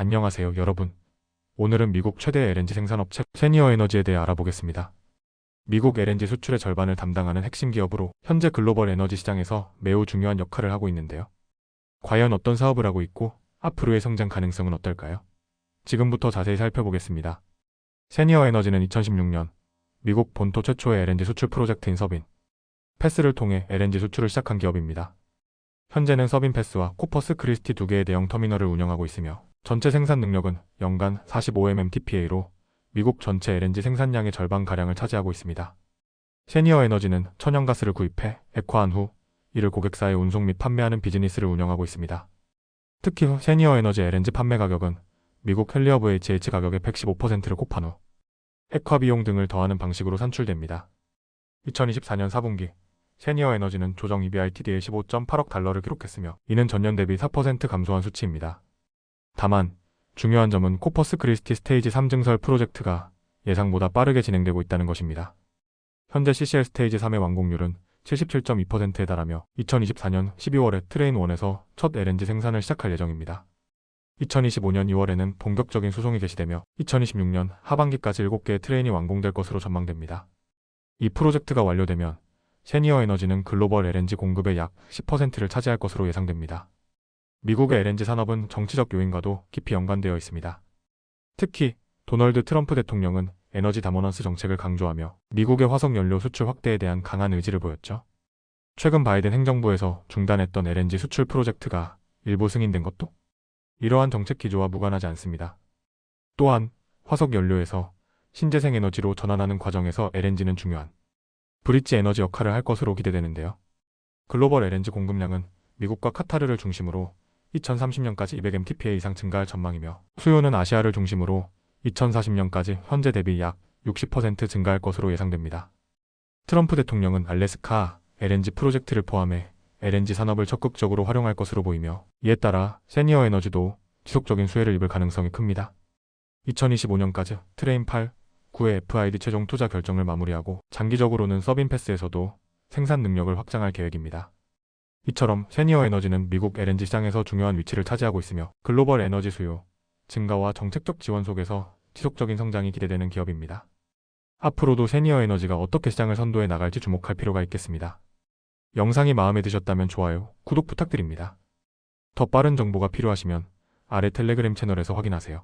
안녕하세요, 여러분. 오늘은 미국 최대 LNG 생산업체 세니어 에너지에 대해 알아보겠습니다. 미국 LNG 수출의 절반을 담당하는 핵심 기업으로 현재 글로벌 에너지 시장에서 매우 중요한 역할을 하고 있는데요. 과연 어떤 사업을 하고 있고 앞으로의 성장 가능성은 어떨까요? 지금부터 자세히 살펴보겠습니다. 세니어 에너지는 2016년 미국 본토 최초의 LNG 수출 프로젝트인 서빈 패스를 통해 LNG 수출을 시작한 기업입니다. 현재는 서빈 패스와 코퍼스 크리스티 두 개의 대형 터미널을 운영하고 있으며 전체 생산 능력은 연간 45mmTPA로 미국 전체 LNG 생산량의 절반가량을 차지하고 있습니다. 세니어 에너지는 천연가스를 구입해 액화한 후 이를 고객사에 운송 및 판매하는 비즈니스를 운영하고 있습니다. 특히 세니어 에너지 LNG 판매 가격은 미국 헬리어브 HH 가격의 115%를 곱한 후 액화 비용 등을 더하는 방식으로 산출됩니다. 2024년 4분기 세니어 에너지는 조정 EBITDA 15.8억 달러를 기록했으며 이는 전년 대비 4% 감소한 수치입니다. 다만 중요한 점은 코퍼스 크리스티 스테이지 3 증설 프로젝트가 예상보다 빠르게 진행되고 있다는 것입니다. 현재 CCL 스테이지 3의 완공률은 77.2%에 달하며 2024년 12월에 트레인 1에서 첫 LNG 생산을 시작할 예정입니다. 2025년 2월에는 본격적인 수송이 개시되며 2026년 하반기까지 7개의 트레인이 완공될 것으로 전망됩니다. 이 프로젝트가 완료되면 세니어 에너지는 글로벌 LNG 공급의 약 10%를 차지할 것으로 예상됩니다. 미국의 LNG 산업은 정치적 요인과도 깊이 연관되어 있습니다. 특히 도널드 트럼프 대통령은 에너지 다모넌스 정책을 강조하며 미국의 화석 연료 수출 확대에 대한 강한 의지를 보였죠. 최근 바이든 행정부에서 중단했던 LNG 수출 프로젝트가 일부 승인된 것도 이러한 정책 기조와 무관하지 않습니다. 또한 화석 연료에서 신재생 에너지로 전환하는 과정에서 LNG는 중요한 브릿지 에너지 역할을 할 것으로 기대되는데요. 글로벌 LNG 공급량은 미국과 카타르를 중심으로 2030년까지 200mtpa 이상 증가할 전망이며 수요는 아시아를 중심으로 2040년까지 현재 대비 약 60% 증가할 것으로 예상됩니다. 트럼프 대통령은 알래스카 LNG 프로젝트를 포함해 LNG 산업을 적극적으로 활용할 것으로 보이며 이에 따라 세니어 에너지도 지속적인 수혜를 입을 가능성이 큽니다. 2025년까지 트레인 8, 9의 FID 최종 투자 결정을 마무리하고 장기적으로는 서빈 패스에서도 생산 능력을 확장할 계획입니다. 이처럼 세니어 에너지는 미국 LNG 시장에서 중요한 위치를 차지하고 있으며 글로벌 에너지 수요 증가와 정책적 지원 속에서 지속적인 성장이 기대되는 기업입니다. 앞으로도 세니어 에너지가 어떻게 시장을 선도해 나갈지 주목할 필요가 있겠습니다. 영상이 마음에 드셨다면 좋아요, 구독 부탁드립니다. 더 빠른 정보가 필요하시면 아래 텔레그램 채널에서 확인하세요.